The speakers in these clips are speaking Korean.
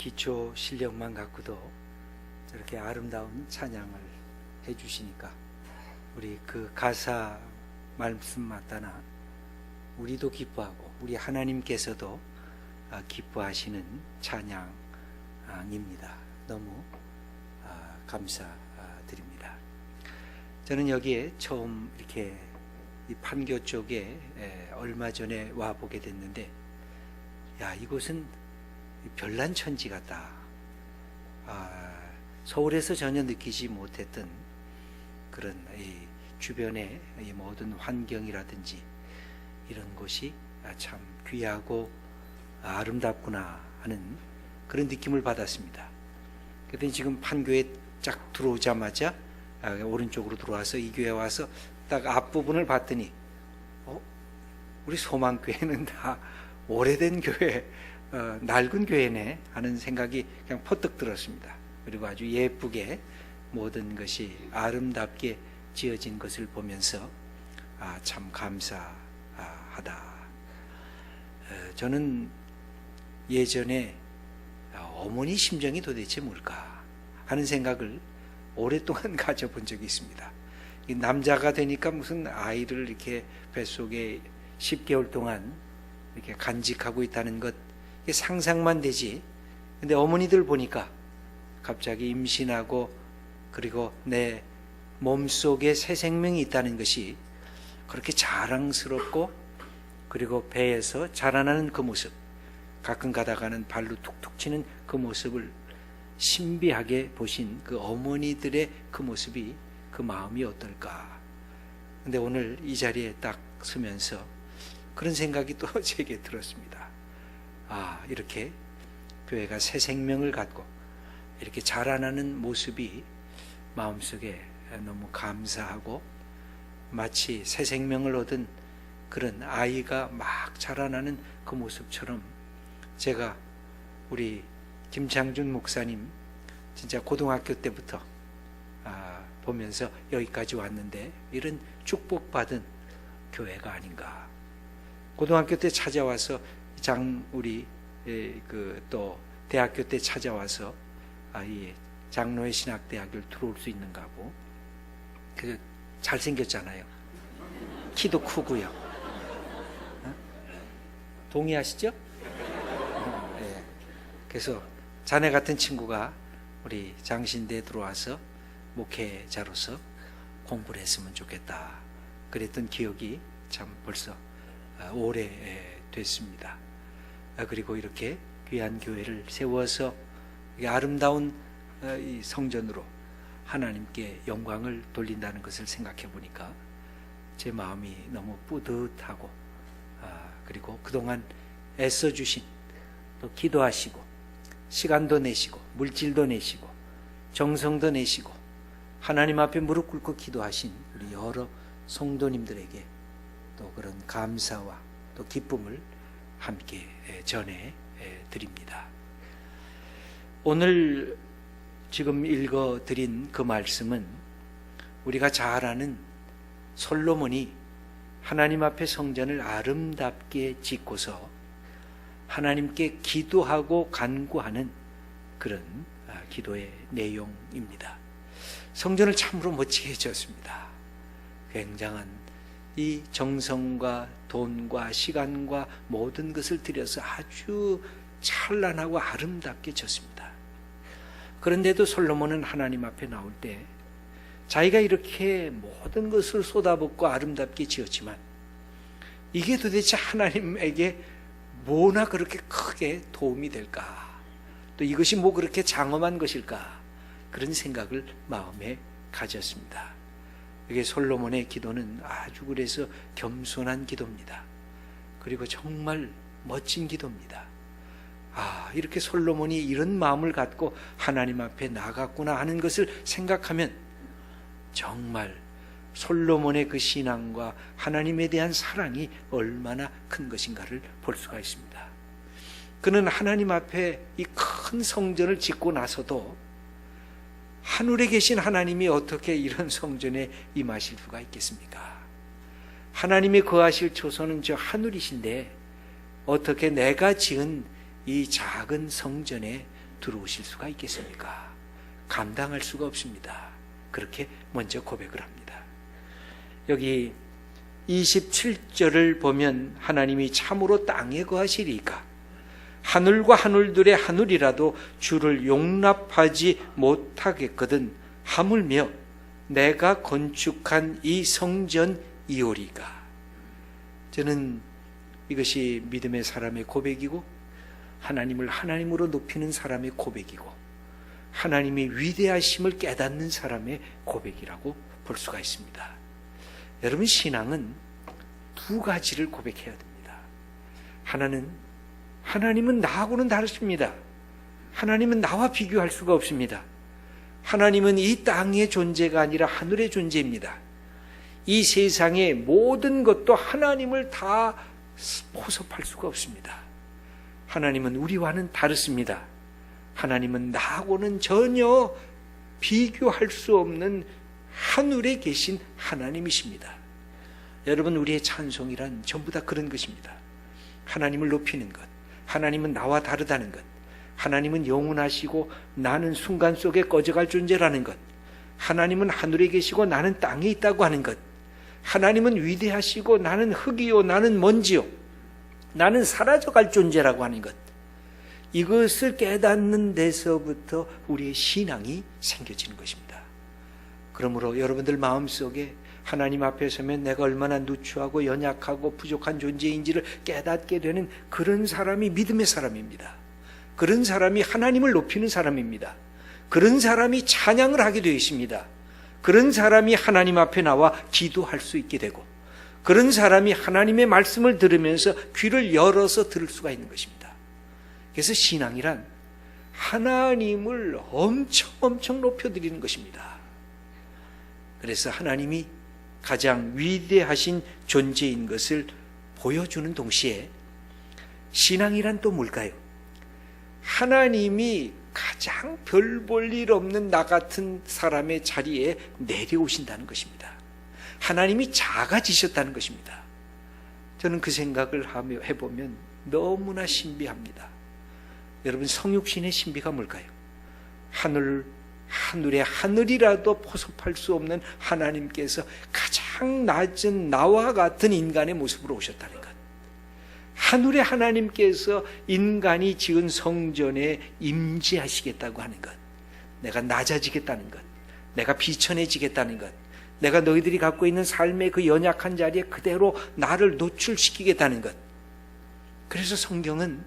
기초 실력만 갖고도 저렇게 아름다운 찬양을 해주시니까 우리 그 가사 말씀 맞다나 우리도 기뻐하고 우리 하나님께서도 아, 기뻐하시는 찬양입니다. 너무 아, 감사드립니다. 저는 여기에 처음 이렇게 이 판교 쪽에 에, 얼마 전에 와 보게 됐는데, 야 이곳은 별난 천지 같다. 아, 서울에서 전혀 느끼지 못했던 그런 이 주변의 이 모든 환경이라든지 이런 곳이 아, 참 귀하고 아름답구나 하는 그런 느낌을 받았습니다. 그랬더니 지금 판교에 쫙 들어오자마자 아, 오른쪽으로 들어와서 이 교회 와서 딱 앞부분을 봤더니 어? 우리 소망교회는 다 오래된 교회, 어, 낡은 교회네 하는 생각이 그냥 퍼뜩 들었습니다. 그리고 아주 예쁘게 모든 것이 아름답게 지어진 것을 보면서 아, 참 감사하다. 어, 저는 예전에 아, 어머니 심정이 도대체 뭘까 하는 생각을 오랫동안 가져본 적이 있습니다. 이 남자가 되니까 무슨 아이를 이렇게 뱃속에 10개월 동안 이렇게 간직하고 있다는 것 상상만 되지. 근데 어머니들 보니까 갑자기 임신하고 그리고 내 몸속에 새 생명이 있다는 것이 그렇게 자랑스럽고 그리고 배에서 자라나는 그 모습 가끔 가다가는 발로 툭툭 치는 그 모습을 신비하게 보신 그 어머니들의 그 모습이 그 마음이 어떨까. 근데 오늘 이 자리에 딱 서면서 그런 생각이 또 제게 들었습니다. 아, 이렇게 교회가 새 생명을 갖고 이렇게 자라나는 모습이 마음속에 너무 감사하고 마치 새 생명을 얻은 그런 아이가 막 자라나는 그 모습처럼 제가 우리 김창준 목사님 진짜 고등학교 때부터 아, 보면서 여기까지 왔는데 이런 축복받은 교회가 아닌가. 고등학교 때 찾아와서 장 우리 그 또 대학교 때 찾아와서 아이 장로의 신학 대학을 들어올 수 있는가 하고 그 잘생겼잖아요. 키도 크고요. 어? 동의하시죠? 네. 그래서 자네 같은 친구가 우리 장신대에 들어와서 목회자로서 공부를 했으면 좋겠다. 그랬던 기억이 참 벌써 오래 됐습니다. 아, 그리고 이렇게 귀한 교회를 세워서 아름다운 어, 이 성전으로 하나님께 영광을 돌린다는 것을 생각해 보니까 제 마음이 너무 뿌듯하고 아, 그리고 그동안 애써 주신 또 기도하시고 시간도 내시고 물질도 내시고 정성도 내시고 하나님 앞에 무릎 꿇고 기도하신 우리 여러 성도님들에게 또 그런 감사와 또 기쁨을 함께 전해 드립니다. 오늘 지금 읽어 드린 그 말씀은 우리가 잘 아는 솔로몬이 하나님 앞에 성전을 아름답게 짓고서 하나님께 기도하고 간구하는 그런 아, 기도의 내용입니다. 성전을 참으로 멋지게 지었습니다. 굉장한 이 정성과 돈과 시간과 모든 것을 들여서 아주 찬란하고 아름답게 졌습니다. 그런데도 솔로몬은 하나님 앞에 나올 때 자기가 이렇게 모든 것을 쏟아붓고 아름답게 지었지만 이게 도대체 하나님에게 뭐나 그렇게 크게 도움이 될까? 또 이것이 뭐 그렇게 장엄한 것일까? 그런 생각을 마음에 가졌습니다. 이게 솔로몬의 기도는 아주 그래서 겸손한 기도입니다. 그리고 정말 멋진 기도입니다. 아, 이렇게 솔로몬이 이런 마음을 갖고 하나님 앞에 나갔구나 하는 것을 생각하면 정말 솔로몬의 그 신앙과 하나님에 대한 사랑이 얼마나 큰 것인가를 볼 수가 있습니다. 그는 하나님 앞에 이 큰 성전을 짓고 나서도 하늘에 계신 하나님이 어떻게 이런 성전에 임하실 수가 있겠습니까? 하나님이 거하실 초소는 저 하늘이신데 어떻게 내가 지은 이 작은 성전에 들어오실 수가 있겠습니까? 감당할 수가 없습니다. 그렇게 먼저 고백을 합니다. 여기 27절을 보면 하나님이 참으로 땅에 거하시리까 하늘과 하늘들의 하늘이라도 주를 용납하지 못하겠거든 하물며 내가 건축한 이 성전 이오리가 저는 이것이 믿음의 사람의 고백이고 하나님을 하나님으로 높이는 사람의 고백이고 하나님의 위대하심을 깨닫는 사람의 고백이라고 볼 수가 있습니다. 여러분 신앙은 두 가지를 고백해야 됩니다. 하나는 하나님은 나하고는 다르십니다. 하나님은 나와 비교할 수가 없습니다. 하나님은 이 땅의 존재가 아니라 하늘의 존재입니다. 이 세상의 모든 것도 하나님을 다 포섭할 수가 없습니다. 하나님은 우리와는 다르습니다. 하나님은 나하고는 전혀 비교할 수 없는 하늘에 계신 하나님이십니다. 여러분, 우리의 찬송이란 전부 다 그런 것입니다. 하나님을 높이는 것. 하나님은 나와 다르다는 것. 하나님은 영원하시고 나는 순간 속에 꺼져갈 존재라는 것. 하나님은 하늘에 계시고 나는 땅에 있다고 하는 것. 하나님은 위대하시고 나는 흙이요, 나는 먼지요. 나는 사라져갈 존재라고 하는 것. 이것을 깨닫는 데서부터 우리의 신앙이 생겨지는 것입니다. 그러므로 여러분들 마음속에 하나님 앞에 서면 내가 얼마나 누추하고 연약하고 부족한 존재인지를 깨닫게 되는 그런 사람이 믿음의 사람입니다. 그런 사람이 하나님을 높이는 사람입니다. 그런 사람이 찬양을 하게 되어 있습니다. 그런 사람이 하나님 앞에 나와 기도할 수 있게 되고 그런 사람이 하나님의 말씀을 들으면서 귀를 열어서 들을 수가 있는 것입니다. 그래서 신앙이란 하나님을 엄청 엄청 높여드리는 것입니다. 그래서 하나님이 가장 위대하신 존재인 것을 보여주는 동시에 신앙이란 또 뭘까요? 하나님이 가장 별 볼 일 없는 나 같은 사람의 자리에 내려오신다는 것입니다. 하나님이 작아지셨다는 것입니다. 저는 그 생각을 해보면 너무나 신비합니다. 여러분 성육신의 신비가 뭘까요? 하늘 하늘의 하늘이라도 포섭할 수 없는 하나님께서 가장 낮은 나와 같은 인간의 모습으로 오셨다는 것. 하늘의 하나님께서 인간이 지은 성전에 임재하시겠다고 하는 것. 내가 낮아지겠다는 것. 내가 비천해지겠다는 것. 내가 너희들이 갖고 있는 삶의 그 연약한 자리에 그대로 나를 노출시키겠다는 것. 그래서 성경은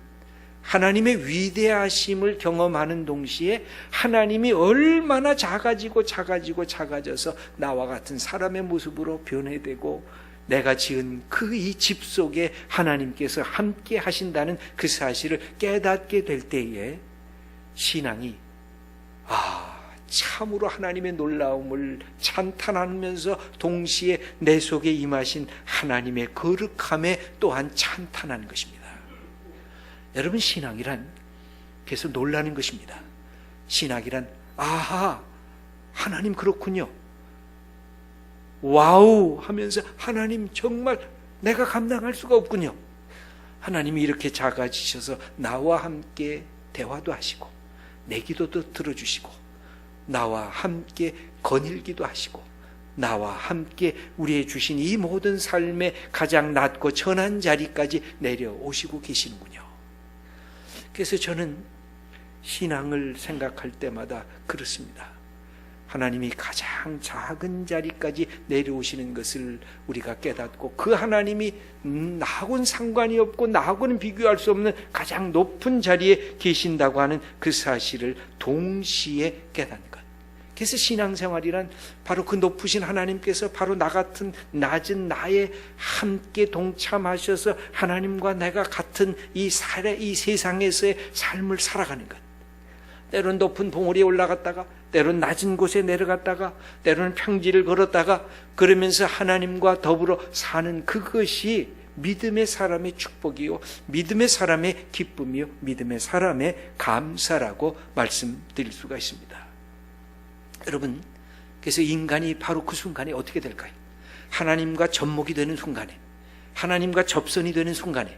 하나님의 위대하심을 경험하는 동시에 하나님이 얼마나 작아지고 작아지고 작아져서 나와 같은 사람의 모습으로 변해되고 내가 지은 그 이 집 속에 하나님께서 함께 하신다는 그 사실을 깨닫게 될 때에 신앙이 아 참으로 하나님의 놀라움을 찬탄하면서 동시에 내 속에 임하신 하나님의 거룩함에 또한 찬탄하는 것입니다. 여러분 신앙이란 계속 놀라는 것입니다. 신학이란 아하 하나님 그렇군요. 와우 하면서 하나님 정말 내가 감당할 수가 없군요. 하나님이 이렇게 작아지셔서 나와 함께 대화도 하시고 내 기도도 들어주시고 나와 함께 거닐기도 하시고 나와 함께 우리의 주신 이 모든 삶의 가장 낮고 천한 자리까지 내려오시고 계시는군요. 그래서 저는 신앙을 생각할 때마다 그렇습니다. 하나님이 가장 작은 자리까지 내려오시는 것을 우리가 깨닫고 그 하나님이 나하고는 상관이 없고 나하고는 비교할 수 없는 가장 높은 자리에 계신다고 하는 그 사실을 동시에 깨닫는 것. 그래서 신앙생활이란 바로 그 높으신 하나님께서 바로 나 같은 낮은 나에 함께 동참하셔서 하나님과 내가 같은 이 살의 이 세상에서의 삶을 살아가는 것. 때론 높은 봉우리에 올라갔다가 때론 낮은 곳에 내려갔다가 때로는 평지를 걸었다가 그러면서 하나님과 더불어 사는 그것이 믿음의 사람의 축복이요 믿음의 사람의 기쁨이요 믿음의 사람의 감사라고 말씀드릴 수가 있습니다. 여러분 그래서 인간이 바로 그 순간에 어떻게 될까요? 하나님과 접목이 되는 순간에 하나님과 접선이 되는 순간에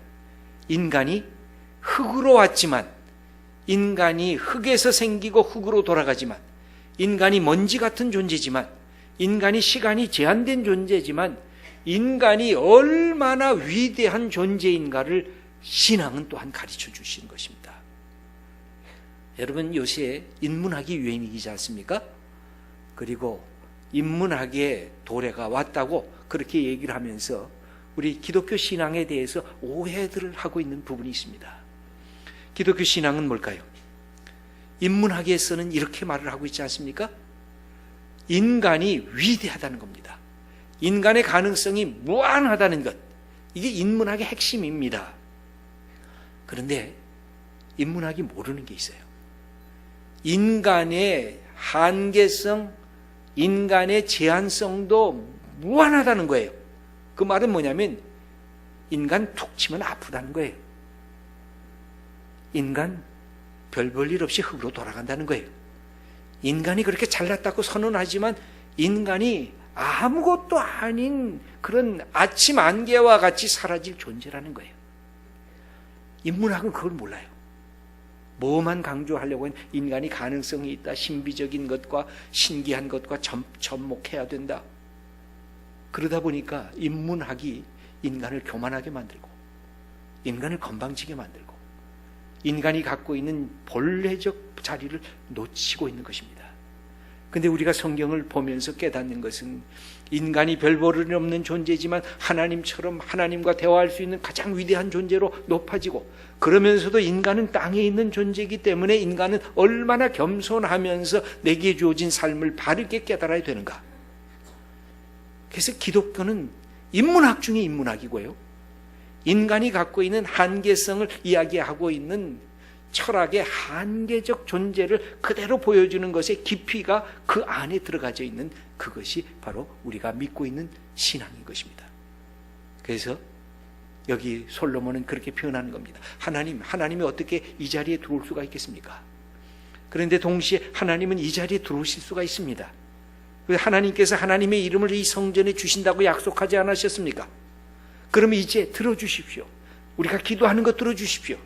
인간이 흙으로 왔지만 인간이 흙에서 생기고 흙으로 돌아가지만 인간이 먼지 같은 존재지만 인간이 시간이 제한된 존재지만 인간이 얼마나 위대한 존재인가를 신앙은 또한 가르쳐 주시는 것입니다. 여러분 요새 인문학이 유행이지 않습니까? 그리고 인문학의 도래가 왔다고 그렇게 얘기를 하면서 우리 기독교 신앙에 대해서 오해들을 하고 있는 부분이 있습니다. 기독교 신앙은 뭘까요? 인문학에서는 이렇게 말을 하고 있지 않습니까? 인간이 위대하다는 겁니다. 인간의 가능성이 무한하다는 것. 이게 인문학의 핵심입니다. 그런데 인문학이 모르는 게 있어요. 인간의 한계성, 인간의 제한성도 무한하다는 거예요. 그 말은 뭐냐면 인간 툭 치면 아프다는 거예요. 인간 별 볼 일 없이 흙으로 돌아간다는 거예요. 인간이 그렇게 잘났다고 선언하지만 인간이 아무것도 아닌 그런 아침 안개와 같이 사라질 존재라는 거예요. 인문학은 그걸 몰라요. 뭐만 강조하려고 인간이 가능성이 있다. 신비적인 것과 신기한 것과 점, 접목해야 된다. 그러다 보니까 인문학이 인간을 교만하게 만들고 인간을 건방지게 만들고 인간이 갖고 있는 본래적 자리를 놓치고 있는 것입니다. 근데 우리가 성경을 보면서 깨닫는 것은 인간이 별 볼일 없는 존재지만 하나님처럼 하나님과 대화할 수 있는 가장 위대한 존재로 높아지고 그러면서도 인간은 땅에 있는 존재이기 때문에 인간은 얼마나 겸손하면서 내게 주어진 삶을 바르게 깨달아야 되는가. 그래서 기독교는 인문학 중에 인문학이고요. 인간이 갖고 있는 한계성을 이야기하고 있는 철학의 한계적 존재를 그대로 보여주는 것의 깊이가 그 안에 들어가져 있는 그것이 바로 우리가 믿고 있는 신앙인 것입니다. 그래서 여기 솔로몬은 그렇게 표현하는 겁니다. 하나님, 하나님이 어떻게 이 자리에 들어올 수가 있겠습니까? 그런데 동시에 하나님은 이 자리에 들어오실 수가 있습니다. 하나님께서 하나님의 이름을 이 성전에 주신다고 약속하지 않으셨습니까? 그러면 이제 들어주십시오. 우리가 기도하는 것 들어주십시오.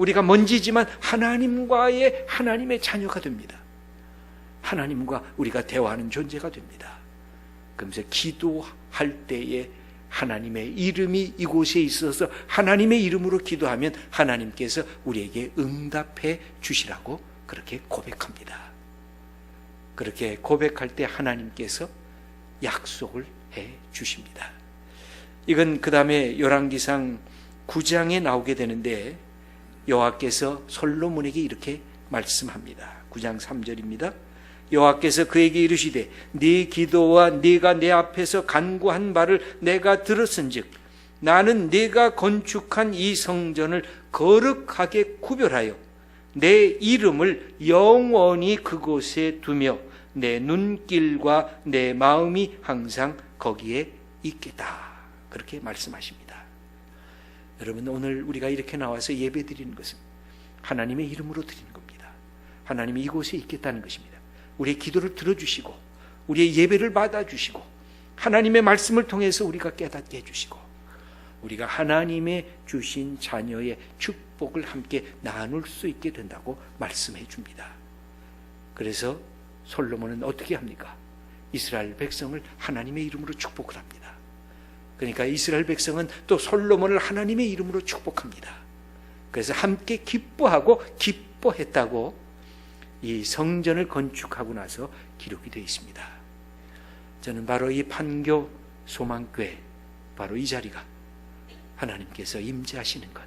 우리가 먼지지만 하나님과의 하나님의 자녀가 됩니다. 하나님과 우리가 대화하는 존재가 됩니다. 그러면서 기도할 때에 하나님의 이름이 이곳에 있어서 하나님의 이름으로 기도하면 하나님께서 우리에게 응답해 주시라고 그렇게 고백합니다. 그렇게 고백할 때 하나님께서 약속을 해 주십니다. 이건 그 다음에 열왕기상 9장에 나오게 되는데 여호와께서 솔로몬에게 이렇게 말씀합니다. 9장 3절입니다. 여호와께서 그에게 이르시되 네 기도와 네가 내 앞에서 간구한 바를 내가 들었은즉 나는 네가 건축한 이 성전을 거룩하게 구별하여 내 이름을 영원히 그곳에 두며 내 눈길과 내 마음이 항상 거기에 있겠다. 그렇게 말씀하십니다. 여러분 오늘 우리가 이렇게 나와서 예배 드리는 것은 하나님의 이름으로 드리는 겁니다. 하나님이 이곳에 있겠다는 것입니다. 우리의 기도를 들어주시고 우리의 예배를 받아주시고 하나님의 말씀을 통해서 우리가 깨닫게 해주시고 우리가 하나님의 주신 자녀의 축복을 함께 나눌 수 있게 된다고 말씀해 줍니다. 그래서 솔로몬은 어떻게 합니까? 이스라엘 백성을 하나님의 이름으로 축복을 합니다. 그러니까 이스라엘 백성은 또 솔로몬을 하나님의 이름으로 축복합니다. 그래서 함께 기뻐하고 기뻐했다고 이 성전을 건축하고 나서 기록이 되어 있습니다. 저는 바로 이 판교 소망교회 바로 이 자리가 하나님께서 임재하시는 것,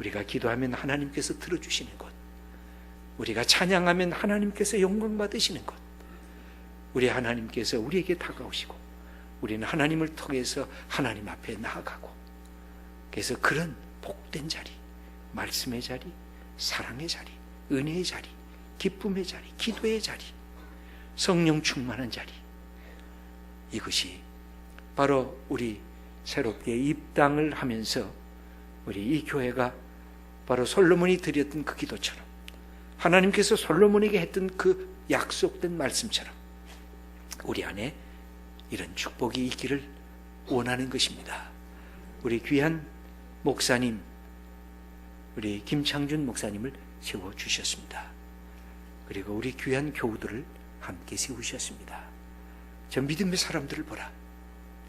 우리가 기도하면 하나님께서 들어주시는 것, 우리가 찬양하면 하나님께서 영광 받으시는 것, 우리 하나님께서 우리에게 다가오시고 우리는 하나님을 통해서 하나님 앞에 나아가고 그래서 그런 복된 자리, 말씀의 자리, 사랑의 자리, 은혜의 자리, 기쁨의 자리, 기도의 자리, 성령 충만한 자리. 이것이 바로 우리 새롭게 입당을 하면서 우리 이 교회가 바로 솔로몬이 드렸던 그 기도처럼 하나님께서 솔로몬에게 했던 그 약속된 말씀처럼 우리 안에 이런 축복이 있기를 원하는 것입니다. 우리 귀한 목사님, 우리 김창준 목사님을 세워 주셨습니다. 그리고 우리 귀한 교우들을 함께 세우셨습니다. 저 믿음의 사람들을 보라.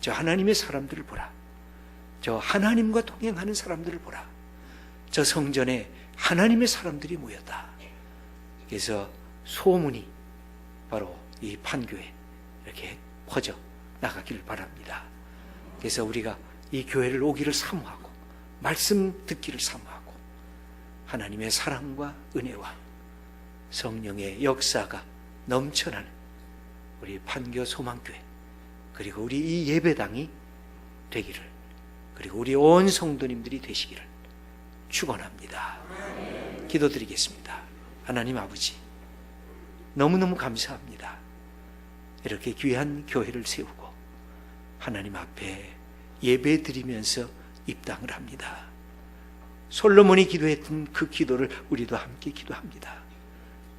저 하나님의 사람들을 보라. 저 하나님과 동행하는 사람들을 보라. 저 성전에 하나님의 사람들이 모였다. 그래서 소문이 바로 이 판교에 이렇게 퍼져 나가기를 바랍니다. 그래서 우리가 이 교회를 오기를 사모하고 말씀 듣기를 사모하고 하나님의 사랑과 은혜와 성령의 역사가 넘쳐나는 우리 판교 소망교회 그리고 우리 이 예배당이 되기를 그리고 우리 온 성도님들이 되시기를 축원합니다. 기도드리겠습니다. 하나님 아버지 너무너무 감사합니다. 이렇게 귀한 교회를 세우고 하나님 앞에 예배 드리면서 입당을 합니다. 솔로몬이 기도했던 그 기도를 우리도 함께 기도합니다.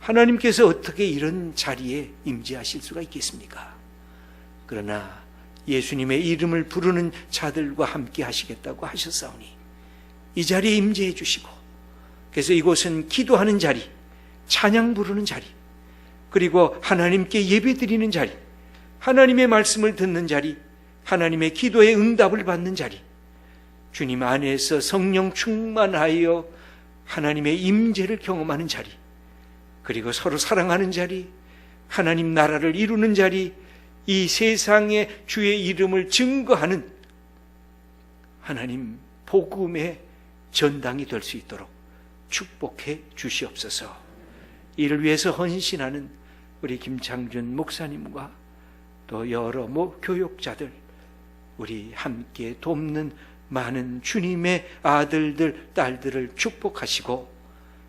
하나님께서 어떻게 이런 자리에 임재하실 수가 있겠습니까? 그러나 예수님의 이름을 부르는 자들과 함께 하시겠다고 하셨사오니 이 자리에 임재해 주시고 그래서 이곳은 기도하는 자리, 찬양 부르는 자리, 그리고 하나님께 예배 드리는 자리, 하나님의 말씀을 듣는 자리, 하나님의 기도의 응답을 받는 자리, 주님 안에서 성령 충만하여 하나님의 임재를 경험하는 자리, 그리고 서로 사랑하는 자리, 하나님 나라를 이루는 자리, 이 세상에 주의 이름을 증거하는 하나님 복음의 전당이 될 수 있도록 축복해 주시옵소서. 이를 위해서 헌신하는 우리 김창준 목사님과 또 여러 모 교육자들, 우리 함께 돕는 많은 주님의 아들들, 딸들을 축복하시고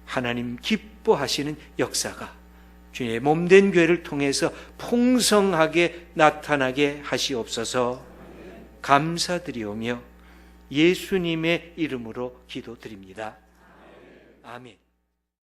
하나님 기뻐하시는 역사가 주님의 몸된 교회를 통해서 풍성하게 나타나게 하시옵소서 감사드리오며 예수님의 이름으로 기도드립니다. 아멘.